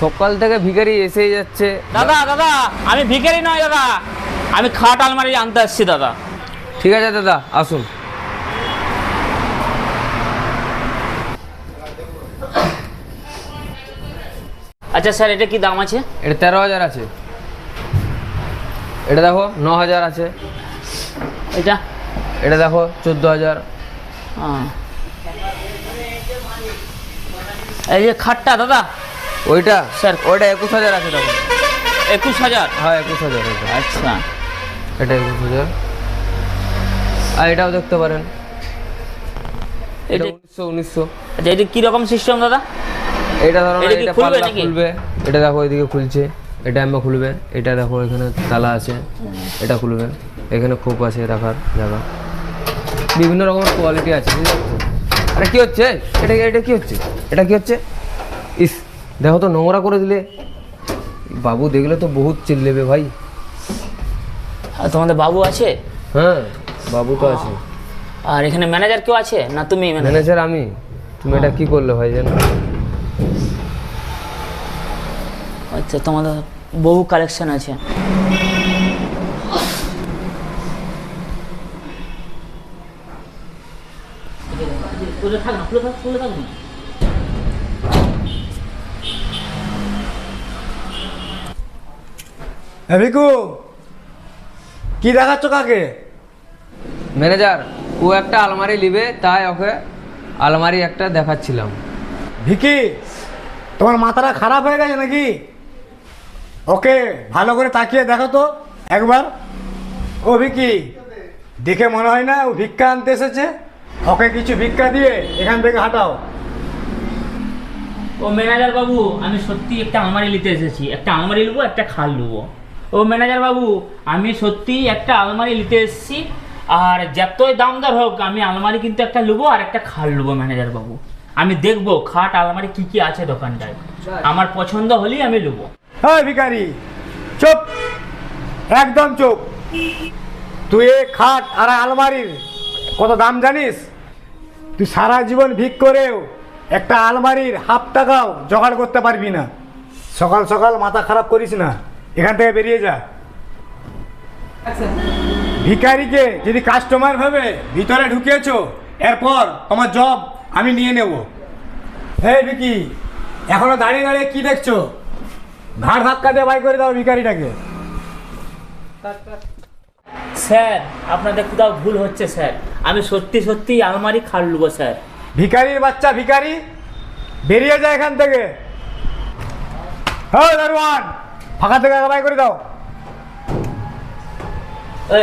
সকাল থেকে ভিখারি এসেই যাচ্ছে। দাদা দাদা আমি ভিখারি নয় দাদা। আমি খাট আলমারি আনতে আসছি দাদা। ঠিক আছে দাদা আসুন। আচ্ছা স্যার এটা কি দাম আছে? এটা তেরো হাজার আছে। এটা দেখো ন হাজার আছে। এটা? এটা দেখো চোদ্দ হাজার। এই যে খাটটা দাদা। ওইটা? স্যার। ওইটা একুশ হাজার আছে দেখো একুশ হাজার? হ্যাঁ একুশ হাজার আচ্ছা। এটা একুশ হাজার। আর এটাও দেখতে পারেন। এটা এটা উনিশশো উনিশশো। আচ্ছা এটা কীরকম সিস্টেম দাদা? এটা ধরো এটা পাল্লা? খুলবে। এটা দেখো এদিকে খুলছে। এটা আমরা খুলবে। এটা দেখো এখানে তালা আছে। এটা খুলবে। এখানে খোপ আছে রাখার জায়গা। বিভিন্ন রকমের কোয়ালিটি আছে আরে কি হচ্ছে? এটা এটা কি হচ্ছে? এটা কি হচ্ছে? ইস দেখো তো নোংরা করে দিলে। বাবু দেখলে তো বহুত চিল্লেবে ভাই। আর তোমাদের বাবু আছে? হ্যাঁ বাবু তো আছে। আর এখানে ম্যানেজার কেউ আছে? না তুমি ম্যানেজার আমি। তুমি এটা কি করলে ভাই জানো? আচ্ছা তোমাদের বহু কালেকশন আছে। হ্যাঁ ভিকু কি দেখাচ্ছ কাকে? ম্যানেজার ও একটা আলমারি নিবে তাই ওকে আলমারি একটা দেখাচ্ছিলাম। ভিকি তোমার মাথাটা খারাপ হয়ে গেছে নাকি? ওকে ভালো করে তাকিয়ে দেখো তো একবার। ও ভিকি দেখে মনে হয় না ও ভিক্ষা আনতে এসেছে? ওকে কিছু ভিক্ষা দিয়ে এখান থেকে হাঁটাও। ও ম্যানেজার বাবু আমি সত্যি একটা আলমারি নিতে এসেছি। একটা আলমারি নেব একটা খাল নেব। ও ম্যানেজার বাবু আমি সত্যি একটা আলমারি নিতে এসেছি আর যতই দামদার হোক আমি আলমারি কিন্তু একটা নেব আর একটা খাল নেব ম্যানেজার বাবু। আমি দেখব খাট আলমারি কি কি আছে দোকানটায়। আমার পছন্দ হলেই আমি নেব হ্যাঁ ভিখারি চুপ। একদম চুপ। তুই এ খাট আর আলমারির কত দাম জানিস? তুই সারা জীবন ভিক করেও একটা আলমারির হাফ টাকাও জোগাড় করতে পারবি না। সকাল সকাল মাথা খারাপ করিস না। এখান থেকে বেরিয়ে যা। ভিখারিকে যদি কাস্টমার ভাবে ভিতরে ঢুকিয়েছো এরপর তোমার জব আমি নিয়ে নেব। হ্যাঁ ভিকি এখনও দাঁড়িয়ে দাঁড়িয়ে কি দেখছ? ঘাড় ধাক্কা দিয়ে বাই করে দাও ভিখারিটাকে। স্যার আপনাদের কোথাও ভুল হচ্ছে স্যার। আমি সত্যি সত্যি আলমারি খাল নেব স্যার। ভিকারির বাচ্চা ভিখারি বেরিয়ে যায় এখান থেকে। হ্যাঁ দারোয়ান। ফাঁকা থেকে বাই করে দাও।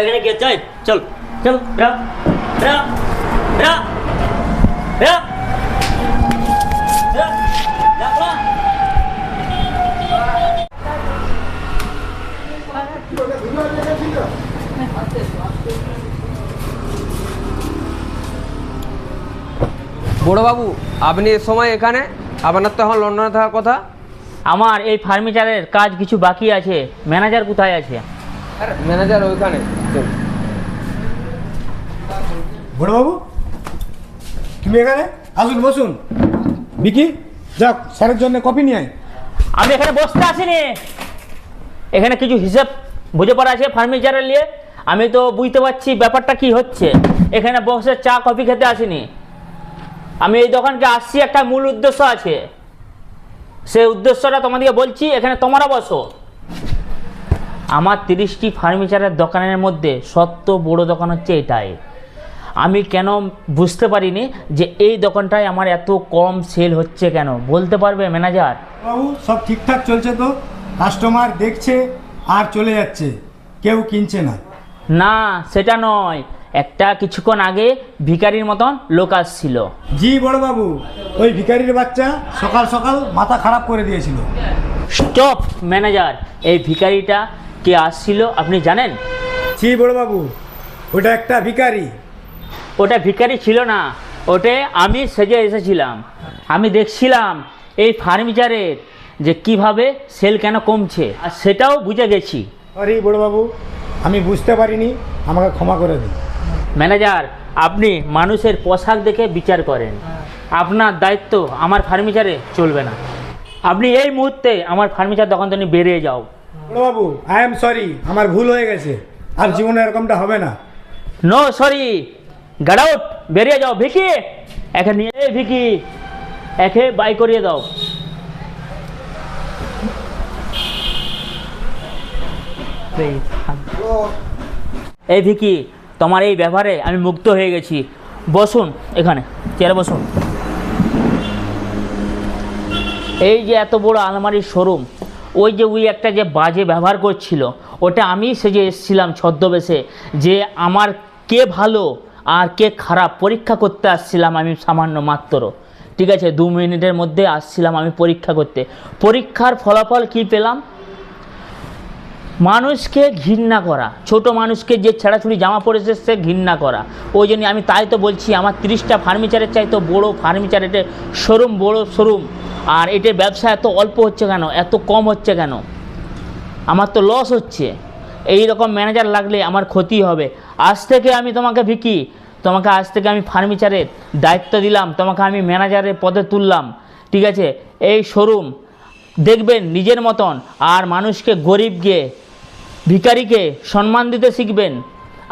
এখানে গিয়ে চল চল চল রা রা রা রা রা রা, রা। বড়বাবু আপনি এ সময় এখানে? আপনার তো এখন লন্ডনে থাকার কথা। আমার এই ফার্নিচারের কাজ কিছু বাকি আছে। ম্যানেজার কোথায় আছে? ম্যানেজার ওইখানে। বড়বাবু তুমি এখানে? আসুন বসুন। বিকি যাক স্যারের জন্য কপি নিয়ে আয়। আমি এখানে বসতে আসিনি। এখানে কিছু হিসাব বুঝে পড়া আছে ফার্নিচারের নিয়ে। আমি তো বুঝতে পারছি ব্যাপারটা কি হচ্ছে। এখানে বসে চা কফি খেতে আসিনি। আমি এই দোকানকে আসছি একটা মূল উদ্দেশ্য আছে। সেই উদ্দেশ্যটা তোমাদেরকে বলছি এখানে তোমরা বসো। আমার তিরিশটি ফার্নিচারের দোকানের মধ্যে সত্য বড় দোকান হচ্ছে এটাই। আমি কেন বুঝতে পারিনি যে এই দোকানটায় আমার এত কম সেল হচ্ছে কেন? বলতে পারবে ম্যানেজার? বাবু সব ঠিকঠাক চলছে তো? কাস্টমার দেখছে আর চলে যাচ্ছে। কেউ কিনছে না। না সেটা নয়। একটা কিছুক্ষণ আগে ভিকারির মতন লোক আসছিল। জি বড়বাবু ওই ভিখারির বাচ্চা সকাল সকাল মাথা খারাপ করে দিয়েছিল। স্টপ ম্যানেজার এই ভিখারিটা কে আসছিল আপনি জানেন? জি বড়বাবু ওটা একটা ভিখারি। ওটা ভিখারি ছিল না ওটে আমি সেজে এসেছিলাম। আমি দেখছিলাম এই ফার্নিচারের যে কীভাবে সেল কেন কমছে আর সেটাও বুঝে গেছি। সরি বড়বাবু আমি বুঝতে পারিনি আমাকে ক্ষমা করে দিন। ম্যানেজার আপনি মানুষের পোশাক দেখে বিচার করেন। আপনার দায়িত্ব আমার ফার্নিচারে চলবে না। আপনি এই মুহূর্তে আমার ফার্নিচার দোকান থেকে বেরিয়ে যাও। বাবু আই এম সরি আমার ভুল হয়ে গেছে। আর জীবনে এরকমটা হবে না। নো সরি গেট আউট বেরিয়ে যাও ভিকি। একে নিয়ে এই ভিকি একে বাই করিয়ে দাও। এই ভিকি তোমার এই ব্যবহারে আমি মুগ্ধ হয়ে গেছি। বসুন এখানে, চেয়ারে বসুন। এই যে এত বড় আলমারির শোরুম, ওই যে ওই একটা যে বাজে ব্যবহার করছিল, ওটা আমি সেজে এসেছিলাম ছদ্মবেশে, যে আমার কে ভালো আর কে খারাপ পরীক্ষা করতে আসছিলাম আমি সামান্য মাত্র। ঠিক আছে, দু মিনিটের মধ্যে আসছিলাম আমি পরীক্ষা করতে। পরীক্ষার ফলাফল কি পেলাম? মানুষকে ঘৃণা করা। ছোট মানুষকে যে ছেঁড়াছুড়ি জামা পরেছে সে ঘৃণা করা। ওই জন্য আমি তাই তো বলছি, আমার তিরিশটা ফার্নিচারের চাই তো বড়ো ফার্নিচার, এটা শোরুম, বড়ো শোরুম। আর এটার ব্যবসা এত অল্প হচ্ছে কেন? এত কম হচ্ছে কেন? আমার তো লস হচ্ছে। এই রকম ম্যানেজার লাগলে আমার ক্ষতি হবে। আজ থেকে আমি তোমাকে ভিকি, তোমাকে আজ থেকে আমি ফার্নিচারের দায়িত্ব দিলাম, তোমাকে আমি ম্যানেজারের পদে তুললাম। ঠিক আছে? এই শোরুম, দেখবেন নিজের মতন। আর মানুষকে গরিবকে ভিখারিকে সম্মান দিতে শিখবেন।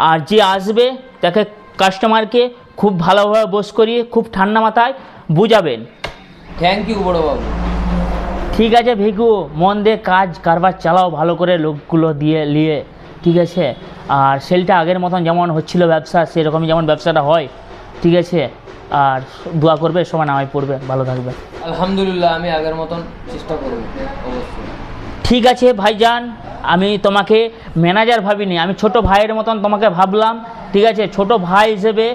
আর যে আসবে তাকে কাস্টমারকে খুব ভালোভাবে বস করিয়ে খুব ঠান্ডা মাথায় বুঝাবেন। থ্যাংক ইউ বড়বাবু। ঠিক আছে ভিকু মন দিয়ে কাজ কারবার চালাও ভালো করে লোকগুলো দিয়ে নিয়ে ঠিক আছে? আর সেলটা আগের মতন যেমন হচ্ছিল ব্যবসা সেরকমই যেমন ব্যবসাটা হয় ঠিক আছে? আর দোয়া করবে সবাই নামাই পড়বে ভালো থাকবে। আলহামদুলিল্লাহ আমি আগের মতন চেষ্টা করব অবশ্যই। ঠিক আছে, ভাইজান, আমি তোমাকে ম্যানেজার ভাবিনি, আমি ছোট ভাইয়ের মতন তোমাকে ভাবলাম, ঠিক আছে? ছোট ভাই হিসেবে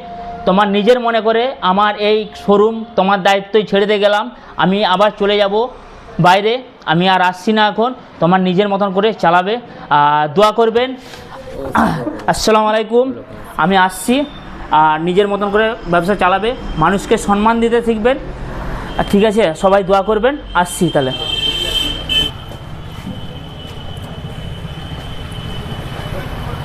তোমার নিজের মনে করে আমার এই শোরুম তোমার দায়িত্বই ছেড়ে দিয়ে গেলাম, আমি আবার চলে যাব বাইরে, আমি আর আসছি না এখন, তোমার নিজের মতন করে চালাবে, আর দোয়া করবেন, আসসালামু আলাইকুম, আমি আসছি, আর নিজের মতন করে ব্যবসা চালাবে, মানুষকে সম্মান দিতে শিখবেন ঠিক আছে, সবাই দোয়া করবেন, আসছি তাহলে।